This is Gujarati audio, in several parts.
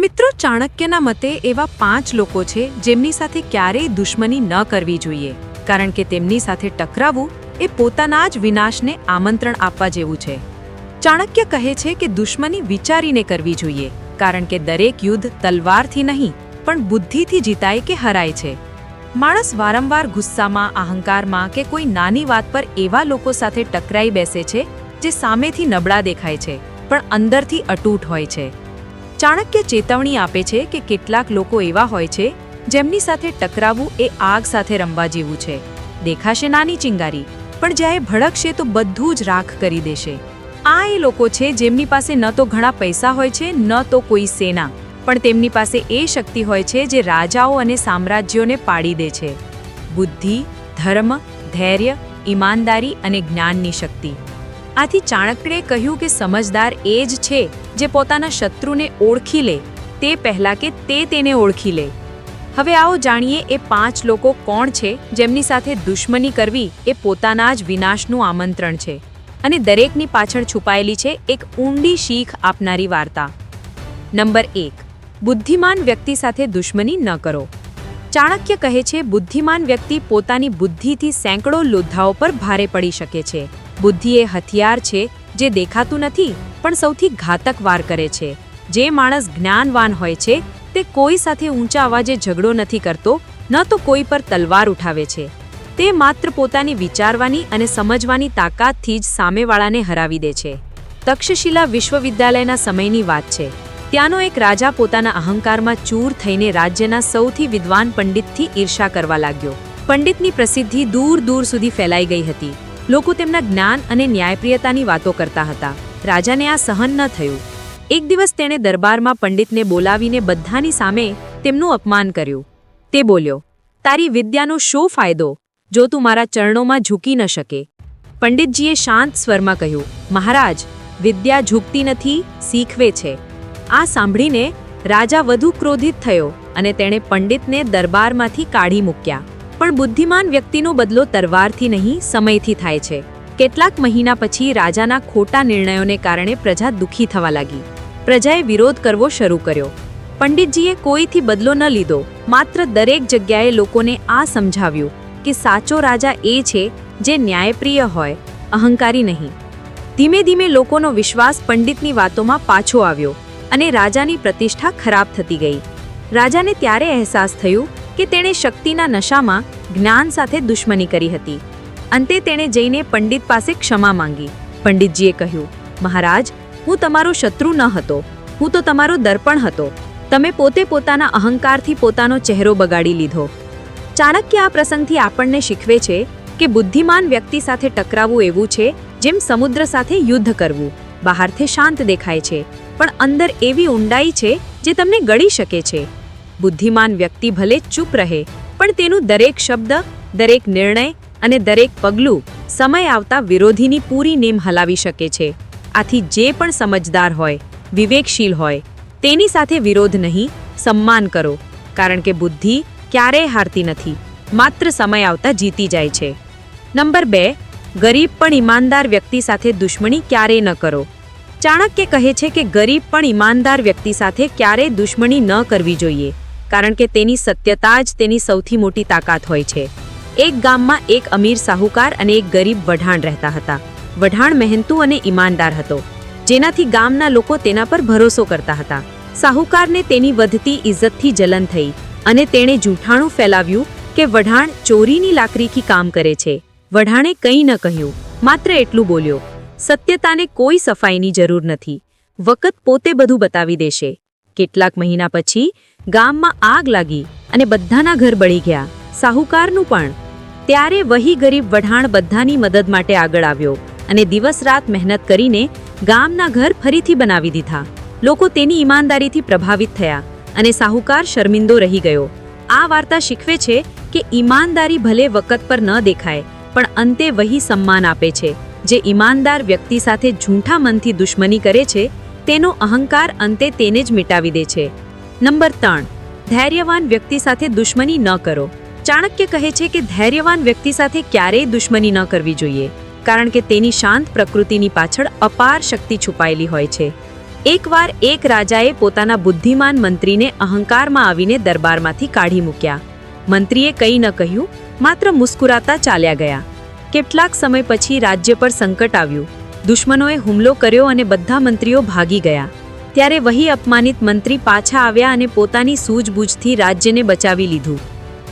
મિત્રો, ચાણક્યના મતે એવા પાંચ લોકો છે જેમની સાથે ક્યારેય દુશ્મની ન કરવી જોઈએ. કારણ કે તેમની સાથે ટકરાવવું એ પોતાના જ વિનાશને આમંત્રણ આપવા જેવું છે. ચાણક્ય કહે છે કે દુશ્મની વિચારીને કરવી જોઈએ, કારણ કે દરેક યુદ્ધ તલવારથી નહીં, પણ બુદ્ધિથી જીતાય કે હરાય છે. માણસ વારંવાર ગુસ્સામાં, અહંકારમાં કે કોઈ નાની વાત પર એવા લોકો સાથે ટકરાઈ બેસે છે જે સામેથી નબળા દેખાય છે, પણ અંદરથી અટૂટ હોય છે. ચાણક્ય ચેતવણી આપે છે કે કેટલાક લોકો એવા હોય છે, જેમની સાથે ટકરાવવું એ આગ સાથે રમવા જેવું છે. દેખાશે નાની ચિંગારી, પણ જ્યારે ભડકશે તો બધું જ રાખ કરી દેશે. આ એ લોકો છે જેમની પાસે ન તો ઘણા પૈસા હોય છે, ન તો કોઈ સેના, પણ તેમની પાસે એ શક્તિ હોય છે જે રાજાઓ અને સામ્રાજ્યોને પાડી દે છે. બુદ્ધિ, ધર્મ, ધૈર્ય, ઈમાનદારી અને જ્ઞાનની શક્તિ. આથી ચાણક્યે કહ્યું કે સમજદાર એ જ છે જે પોતાના શત્રુને ઓળખી લે, તે પહેલાં કે તે તેને ઓળખી લે. હવે આવો જાણીએ એ પાંચ લોકો કોણ છે, જેમની સાથે દુશ્મની કરવી એ પોતાના જ વિનાશનું આમંત્રણ છે. અને દરેકની પાછળ છુપાયેલી છે એક ઊંડી શીખ આપનારી વાર્તા. નંબર એક. બુદ્ધિમાન વ્યક્તિ સાથે દુશ્મની ન કરો. ચાણક્ય કહે છે, બુદ્ધિમાન વ્યક્તિ પોતાની બુદ્ધિથી સેંકડો યોદ્ધાઓ પર ભારે પડી શકે છે. બુદ્ધિ એ હથિયાર છે, જે દેખાતું નથી પણ સૌથી ઘાતક વાર કરે છે. જે માણસ જ્ઞાનવાન હોય છે, તે કોઈ સાથે ઊંચા અવાજે ઝઘડો નથી કરતો, ન તો કોઈ પર તલવાર ઉઠાવે છે. તે માત્ર પોતાની વિચારવાની અને સમજવાની તાકાતથી જ સામેવાળાને હરાવી દે છે. તક્ષશિલા વિશ્વવિદ્યાલયના સમયની વાત છે. ત્યાંનો એક રાજા પોતાના અહંકારમાં ચૂર થઈને રાજ્યના સૌથી વિદ્વાન પંડિતથી ઈર્ષા કરવા લાગ્યો. પંડિતની પ્રસિદ્ધિ દૂર દૂર સુધી ફેલાઈ ગઈ હતી. લોકો તેમના જ્ઞાન અને ન્યાયપ્રિયતાની વાતો કરતા હતા. રાજાને આ સહન ન થયું. એક દિવસ તેણે દરબારમાં પંડિતને બોલાવીને બધાની સામે તેમનું અપમાન કર્યું. તે બોલ્યો, તારી વિદ્યાનો શો ફાયદો? જો તું મારા ચરણોમાં ઝૂકી ન શકે. પંડિતજીએ શાંત સ્વરમાં કહ્યું, મહારાજ, વિદ્યા ઝૂકતી નથી, શીખવે છે. આ સાંભળીને રાજા વધુ ક્રોધિત થયો અને તેણે પંડિતને દરબારમાંથી કાઢી મૂક્યા. પણ બુદ્ધિમાન વ્યક્તિનો બદલો તરવારથી નહીં, સમયથી થાય છે. કેટલાક મહિના પછી રાજાના ખોટા નિર્ણયોને કારણે પ્રજા દુઃખી થવા લાગી. પ્રજાએ વિરોધ કરવો શરૂ કર્યો. પંડિતજીએ કોઈથી બદલો ન લીધો. માત્ર દરેક જગ્યાએ લોકોને આ સમજાવ્યું કે સાચો રાજા એ છે જે ન્યાયપ્રિય હોય, અહંકારી નહીં. ધીમે ધીમે લોકોનો વિશ્વાસ પંડિતની વાતોમાં પાછો આવ્યો અને રાજાની પ્રતિષ્ઠા ખરાબ થતી ગઈ. રાજાને ત્યારે અહેસાસ થયું કે તેણે શક્તિના નશામાં જ્ઞાન સાથે દુશ્મની કરી હતી. અંતે તેણે જઈને પંડિત પાસે ક્ષમા માંગી. પંડિતજીએ કહ્યું, મહારાજ, હું તમારો શત્રુ ન હતો. હું તો તમારો દર્પણ હતો. તમે પોતે પોતાના અહંકારથી પોતાનો ચહેરો બગાડી લીધો. ચાણક્ય આ પ્રસંગથી આપણને શીખવે છે કે બુદ્ધિમાન વ્યક્તિ સાથે ટકરાવવું એવું છે જેમ સમુદ્ર સાથે યુદ્ધ કરવું. બહારથી શાંત દેખાય છે, પણ અંદર એવી ઊંડાઈ છે જે તમને ગળી શકે છે. બુદ્ધિમાન વ્યક્તિ ભલે ચૂપ રહે, પણ તેનું દરેક શબ્દ, દરેક નિર્ણય અને દરેક પગલું સમય આવતા વિરોધીની પૂરી નેમ હલાવી શકે છે. આથી જે પણ સમજદાર હોય, વિવેકશીલ હોય, તેની સાથે વિરોધ નહીં, સન્માન કરો. કારણ કે બુદ્ધિ ક્યારેય હારતી નથી, માત્ર સમય આવતા જીતી જાય છે. નંબર બે, ગરીબ પણ ઈમાનદાર વ્યક્તિ સાથે દુશ્મની ક્યારેય ન કરો. ચાણક્ય કહે છે કે ગરીબ પણ ઈમાનદાર વ્યક્તિ સાથે ક્યારેય દુશ્મની ન કરવી જોઈએ, કારણ કે તેની સત્યતા જ તેની સૌથી મોટી તાકાત હોય છે. એક ગામમાં એક અમીર સાહુકાર અને એક ગરીબ વઢાણ રહેતા હતા. વઢાણ મહેનતુ અને ઈમાનદાર હતો. જેનાથી ગામના લોકો તેના પર ભરોસો કરતા હતા. સાહુકારને તેની વધતી ઇજ્જતથી જલન થઈ અને તેણે જૂઠાણું ફેલાવ્યું કે વઢાણ ચોરીની લાકડીથી કામ કરે છે. વઢાણે કંઈ ન કહ્યું, માત્ર એટલું બોલ્યો, સત્યતાને કોઈ સફાઈની જરૂર નથી. વખત પોતે બધું બતાવી દેશે. કેટલાક મહિના પછી ગામમાં આગ લાગી અને બધાના ઘર બળી ગયા. સાહુકારનું પણ. ત્યારે વહી ગરીબ વઢાણ બધાની મદદ માટે આગળ આવ્યો અને દિવસ રાત મહેનત કરીને ગામના ઘર ફરીથી બનાવી દીધા. લોકો તેની ઈમાનદારીથી પ્રભાવિત થયા અને સાહુકાર શર્મિંદો રહી ગયો. આ વાર્તા શીખવે છે કે ઈમાનદારી ભલે વખત પર ન દેખાય, પણ અંતે વહી સન્માન આપે છે. જે ઈમાનદાર વ્યક્તિ સાથે ઝૂંઠા મનથી દુશ્મની કરે છે, તેનો અહંકાર અંતે તેને જ મિટાવી દે છે. નંબર ત્રણ. ધૈર્યવાન વ્યક્તિ સાથે દુશ્મની ન કરો. ચાણક્ય કહે છે કે ધૈર્યવાન વ્યક્તિ સાથે ક્યારેય દુશ્મની ન કરવી જોઈએ, કારણ કે તેની શાંત પ્રકૃતિની પાછળ અપાર શક્તિ છુપાયેલી હોય છે. એકવાર એક રાજાએ પોતાના બુદ્ધિમાન મંત્રીને અહંકારમાં આવીને દરબારમાંથી કાઢી મૂક્યા. મંત્રીએ કંઈ ન કહ્યું, માત્ર મુસ્કુરાતા ચાલ્યા ગયા. કેટલાક સમય પછી રાજ્ય પર સંકટ આવ્યું. દુશ્મનોએ હુમલો કર્યો અને બધા મંત્રીઓ ભાગી ગયા. ત્યારે વહી અપમાનિત મંત્રી પાછા આવ્યા અને પોતાની સૂઝબૂઝથી રાજ્યને બચાવી લીધું.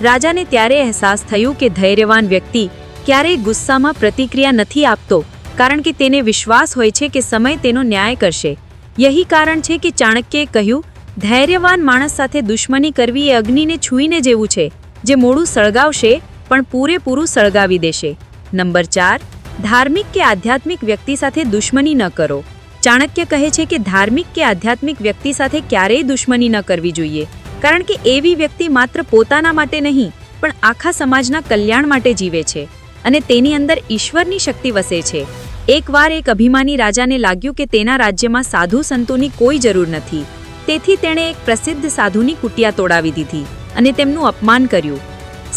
રાજાને ત્યારે અહેસાસ થયું કે ધૈર્યવાન વ્યક્તિ ક્યારેય ગુસ્સામાં પ્રતિક્રિયા નથી આપતો, કારણ કે તેને વિશ્વાસ હોય છે કે સમય તેનો ન્યાય કરશે. યહી કારણ છે કે ચાણક્યએ કહ્યું, ધૈર્યવાન માણસ સાથે દુશ્મની કરવી એ અગ્નિને છૂઈને જેવું છે, જે મોડું સળગાવશે, પણ પૂરેપૂરું સળગાવી દેશે. નંબર ચાર, ધાર્મિક કે આધ્યાત્મિક વ્યક્તિ સાથે દુશ્મની ન કરો. ચાણક્ય કહે છે કે ધાર્મિક કે આધ્યાત્મિક વ્યક્તિ સાથે ક્યારેય દુશ્મની ન કરવી જોઈએ. કારણ કે એવી વ્યક્તિ માત્ર પોતાના માટે નહીં, પણ આખા સમાજના કલ્યાણ માટે જીવે છે અને તેની અંદર ઈશ્વરની શક્તિ વસે છે. એકવાર એક અભિમાની રાજાને લાગ્યું કે તેના રાજ્યમાં સાધુ સંતોની કોઈ જરૂર નથી, તેથી તેણે એક પ્રસિદ્ધ સાધુની કુટિયા તોડાવી દીધી અને તેમનું અપમાન કર્યું.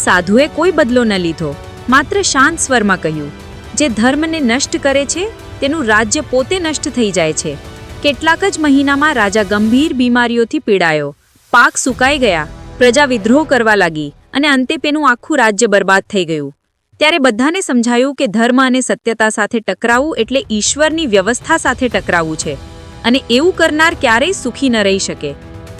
સાધુએ કોઈ બદલો ન લીધો, માત્ર શાંત સ્વરમાં કહ્યું, જે ધર્મને નષ્ટ કરે છે, તેનું રાજ્ય પોતે નષ્ટ થઈ જાય છે. કેટલાક જ મહિનામાં રાજા ગંભીર બીમારીઓથી પીડાયો. પાક સુકાઈ ગયા. પ્રજા વિદ્રોહ કરવા લાગી અને અંતે તેનું આખું રાજ્ય બરબાદ થઈ ગયું. ત્યારે બધાને સમજાયું કે ધર્મ અને સત્યતા સાથે ટકરાવવું એટલે ઈશ્વરની વ્યવસ્થા સાથે ટકરાવવું છે. અને એવું કરનાર ક્યારેય સુખી ન રહી શકે.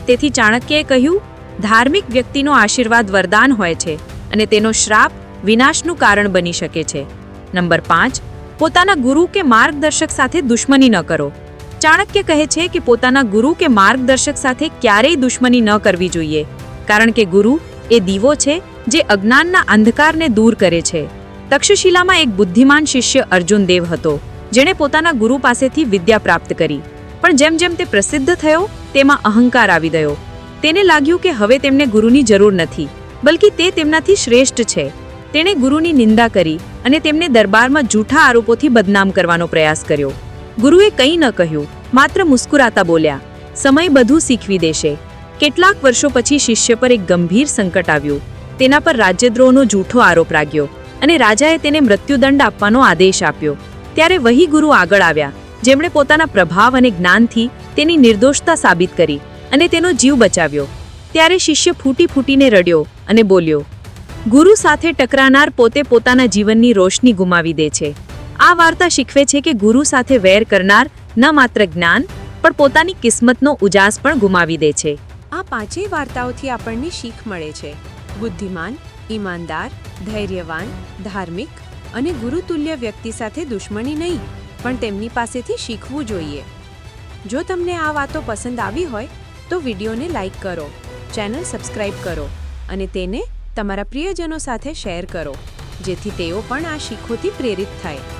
તેથી ચાણક્યએ કહ્યું, ધાર્મિક વ્યક્તિનો આશીર્વાદ વરદાન હોય છે અને તેનો શ્રાપ વિનાશનું કારણ બની શકે છે. નંબર પાંચ, પોતાના ગુરુ કે માર્ગદર્શક સાથે દુશ્મની ન કરો. ચાણક્ય કહે છે કે પોતાના ગુરુ કે માર્ગદર્શક સાથે ક્યારેય દુશ્મની ન કરવી જોઈએ. કારણ કે ગુરુ એ દીવો છે જે અજ્ઞાનના અંધકારને દૂર કરે છે. તક્ષશિલામાં એક બુદ્ધિમાન શિષ્ય અર્જુન દેવ હતો, જેણે પોતાના ગુરુ પાસેથી વિદ્યા પ્રાપ્ત કરી. પણ જેમ જેમ તે પ્રસિદ્ધ થયો, તેમાં અહંકાર આવી ગયો. તેને લાગ્યું કે હવે તેમને ગુરુની જરૂર નથી, બલકી તે તેમનાથી શ્રેષ્ઠ છે. તેણે ગુરુની નિંદા કરી અને તેમને દરબારમાં જૂઠા આરોપોથી બદનામ કરવાનો પ્રયાસ કર્યો. ગુરુએ કંઈ ન કહ્યું, માત્ર મુસ્કુરાતા બોલ્યા, સમય બધું શીખવી દેશે. કેટલાક વર્ષો પછી શિષ્ય પર એક ગંભીર સંકટ આવ્યું. તેના પર રાજ્યદ્રોહનો જૂઠો આરોપ લાગ્યો અને રાજાએ તેને મૃત્યુદંડ આપવાનો આદેશ આપ્યો. ત્યારે વહી ગુરુ આગળ આવ્યા. જેમણે પોતાના પ્રભાવ અને જ્ઞાનથી તેની નિર્દોષતા સાબિત કરી અને તેનો જીવ બચાવ્યો. ત્યારે શિષ્ય ફૂટી ફૂટીને રડ્યો અને બોલ્યો, ગુરુ સાથે ટકરાનાર પોતે પોતાના જીવનની રોશની ગુમાવી દે છે. આ વાર્તા શીખવે છે કે ગુરુ સાથે વેર કરનાર ન માત્ર જ્ઞાન, પણ પોતાની કિસ્મતનો ઉજાસ પણ ગુમાવી દે છે. આ પાંચેય વાર્તાઓથી આપણને શીખ મળે છે. બુદ્ધિમાન, ઈમાનદાર, ધૈર્યવાન, ધાર્મિક અને ગુરુતુલ્ય વ્યક્તિ સાથે દુશ્મની નહીં, પણ તેમની પાસેથી શીખવું જોઈએ. જો તમને આ વાતો પસંદ આવી હોય, તો વિડીયોને લાઈક કરો, ચેનલ સબસ્ક્રાઇબ કરો અને તેને તમારા પ્રિયજનો સાથે શેર કરો, જેથી તેઓ પણ આ શીખોથી પ્રેરિત થાય.